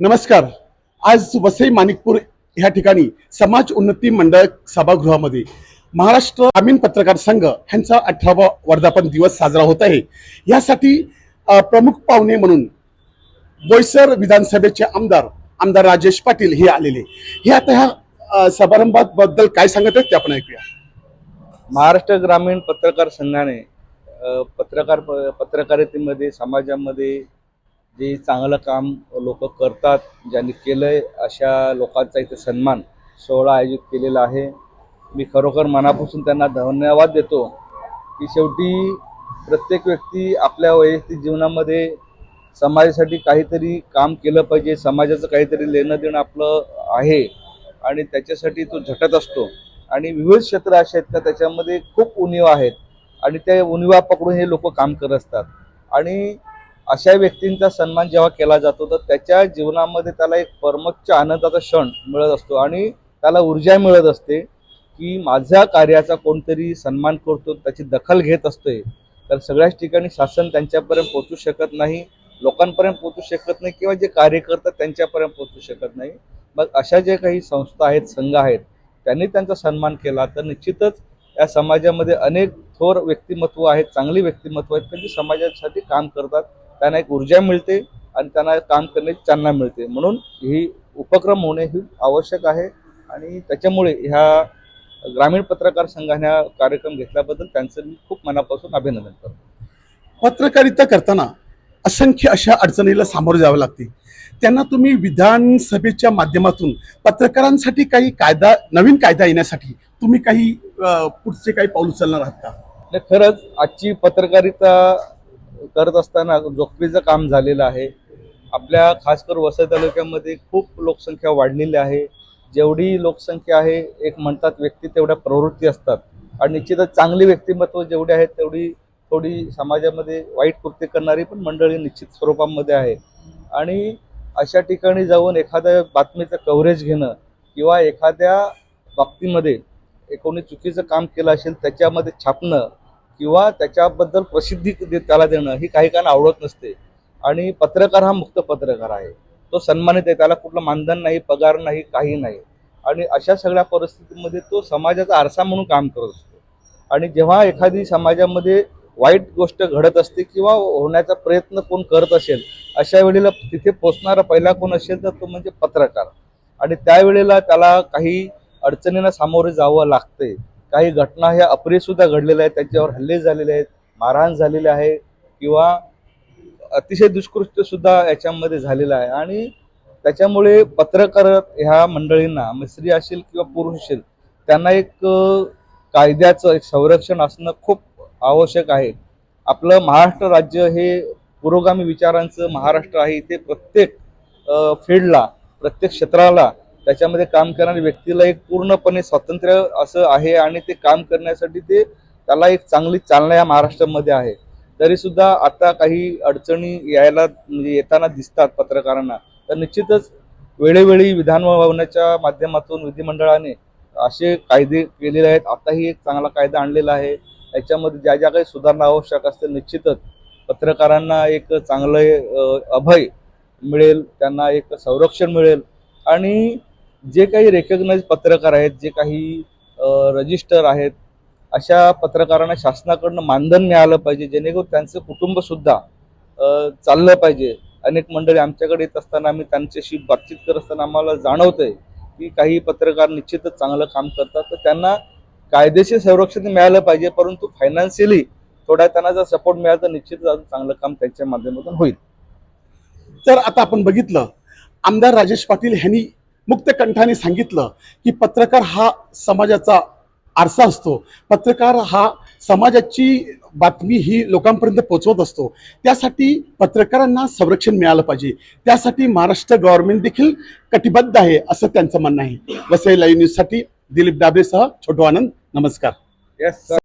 नमस्कार. आज वसई माणिकपूर ह्या ठिकाणी समाज उन्नती मंडळ सभागृहामध्ये महाराष्ट्र ग्रामीण पत्रकार संघ ह्यांचा अठरावा वर्धापन दिवस साजरा होत आहे. यासाठी प्रमुख पाहुणे म्हणून बोईसर विधानसभेचे आमदार आमदार राजेश पाटील हे आलेले. हे आता ह्या समारंभाबद्दल काय सांगत आहेत ते आपण ऐकूया. महाराष्ट्र ग्रामीण पत्रकार संघाने पत्रकार पत्रकारितेमध्ये समाजामध्ये जे चांगलं काम लोक करतात ज्यांनी केलंय अशा लोकांचा इथे सन्मान सोहळा आयोजित केलेला आहे. मी खरोखर मनापासून त्यांना धन्यवाद देतो की शेवटी प्रत्येक व्यक्ती आपल्या वैयक्तिक जीवनामध्ये समाजासाठी काहीतरी काम केलं पाहिजे समाजाचं काहीतरी लेणं देणं आपलं आहे आणि त्याच्यासाठी तो झटत असतो. आणि विविध क्षेत्र असे आहेत का त्याच्यामध्ये खूप उणीवा आहेत आणि त्या उणीवा पकडून हे लोक काम करत असतात. आणि अशा व्यक्तींचा सन्मान जेव्हा केला जातो तर त्याच्या जीवनामध्ये त्याला एक परमोच्च आनंदाचा क्षण मिळत असतो आणि त्याला ऊर्जा मिळत असते की माझ्या कार्याचा कोणतरी सन्मान करतो त्याची दखल घेत असतोय. तर सगळ्याच ठिकाणी शासन त्यांच्यापर्यंत पोहोचू शकत नाही लोकांपर्यंत पोहोचू शकत नाही किंवा जे कार्य करतात त्यांच्यापर्यंत पोहोचू शकत नाही. मग अशा जे काही संस्था आहेत संघ आहेत त्यांनी त्यांचा सन्मान केला तर निश्चितच या समाजामध्ये अनेक थोर व्यक्तिमत्व आहेत चांगली व्यक्तिमत्व आहेत की जी समाजासाठी काम करतात त्यांना एक ऊर्जा मिळते आणि त्यांना काम करण्याची चालना मिळते. म्हणून ही उपक्रम होणे ही आवश्यक आहे आणि त्याच्यामुळे ह्या ग्रामीण पत्रकार संघाने हा कार्यक्रम घेतल्याबद्दल त्यांचं मी खूप मनापासून अभिनंदन करतो. पत्रकारिता करताना असंख्य अशा अडचणीला सामोरं जावं लागते. त्यांना तुम्ही विधानसभेच्या माध्यमातून पत्रकारांसाठी काही कायदा नवीन कायदा येण्यासाठी तुम्ही काही पुढचे काही पाऊल उचलणार आहात का? खरंच आजची पत्रकारिता करत असताना जोखमीचं काम झालेलं आहे. आपल्या खास वसई तालुक्यामध्ये खूप लोकसंख्या वाढलेली आहे. जेवढी लोकसंख्या आहे एक म्हणतात व्यक्ती तेवढ्या प्रवृत्ती असतात. आणि निश्चितच चांगली व्यक्तिमत्व जेवढी आहेत तेवढी थोडी समाजामध्ये वाईट कृत्य करणारी पण मंडळी निश्चित स्वरूपामध्ये आहे. आणि अशा ठिकाणी जाऊन एखाद्या बातमीचं कव्हरेज घेणं किंवा एखाद्या बाबतीमध्ये कोणी चुकीचं काम केलं असेल त्याच्यामध्ये छापणं किंवा त्याच्याबद्दल प्रसिद्धी दे- त्याला देणं ही काही काहींना आवडत नसते. आणि पत्रकार हा मुक्त पत्रकार आहे. तो सन्मानित आहे. त्याला कुठलं मानधन नाही पगार नाही काही नाही. आणि अशा सगळ्या परिस्थितीमध्ये तो समाजाचा आरसा म्हणून काम करत असतो. आणि जेव्हा एखादी समाजामध्ये वाईट गोष्ट घडत असते किंवा होण्याचा प्रयत्न कोण करत असेल अशा वेळेला तिथे पोचणारा पहिला कोण असेल तर तो म्हणजे पत्रकार. आणि त्यावेळेला त्याला काही अडचणींना सामोरे जावं लागते काही घटना ह्या अपरेसुद्धा घडलेल्या आहेत त्यांच्यावर हल्ले झालेले आहेत मारहाण झालेले आहे किंवा अतिशय दुष्कृत्यसुद्धा याच्यामध्ये झालेलं आहे. आणि त्याच्यामुळे पत्रकार ह्या मंडळींना मग स्त्री असेल किंवा पुरुष असेल त्यांना एक कायद्याचं एक संरक्षण असणं खूप आवश्यक आहे. आपलं महाराष्ट्र राज्य हे पुरोगामी विचारांचं महाराष्ट्र आहे. इथे प्रत्येक फील्डला प्रत्येक क्षेत्राला त्याच्यामध्ये काम करणाऱ्या व्यक्तीला एक पूर्णपणे स्वातंत्र्य असं आहे आणि ते काम करण्यासाठी ते त्याला एक चांगली चालना या महाराष्ट्रामध्ये आहे. तरी सुद्धा आता काही अडचणी यायला म्हणजे येताना दिसतात पत्रकारांना. तर निश्चितच वेळोवेळी विधान भवनाच्या माध्यमातून विधिमंडळाने असे कायदे केलेले आहेत. आताही एक चांगला कायदा आणलेला आहे. याच्यामध्ये ज्या ज्या काही सुधारणा आवश्यक असतील निश्चितच पत्रकारांना एक चांगलं अभय मिळेल त्यांना एक संरक्षण मिळेल आणि जे काही रेकग्नाइज पत्रकार आहेत जे काही रजिस्टर आहेत अशा पत्रकारांना शासनाकडनं मानधन मिळालं पाहिजे जेणेकरून त्यांचं कुटुंब सुद्धा चाललं पाहिजे. अनेक मंडळी आमच्याकडे येत असताना आम्ही त्यांच्याशी बातचीत करत असताना आम्हाला जाणवतंय की काही पत्रकार निश्चितच चांगलं काम करतात. तर त्यांना कायदेशीर संरक्षण मिळालं पाहिजे परंतु फायनान्शियली थोडा त्यांना जर सपोर्ट मिळाला तर निश्चितच अजून चांगलं काम त्यांच्या माध्यमातून होईल. तर आता आपण बघितलं आमदार राजेश पाटील यांनी मुक्त कंठाने सांगितलं की पत्रकार हा समाजाचा आरसा असतो. पत्रकार हा समाजाची बातमी ही लोकांपर्यंत पोहोचवत असतो. त्यासाठी पत्रकारांना संरक्षण मिळालं पाहिजे. त्यासाठी महाराष्ट्र गव्हर्नमेंट देखील कटिबद्ध आहे असं त्यांचं म्हणणं आहे. वसई लाईव्ह न्यूजसाठी दिलीप डाबेसह छोटो आनंद. नमस्कार. येस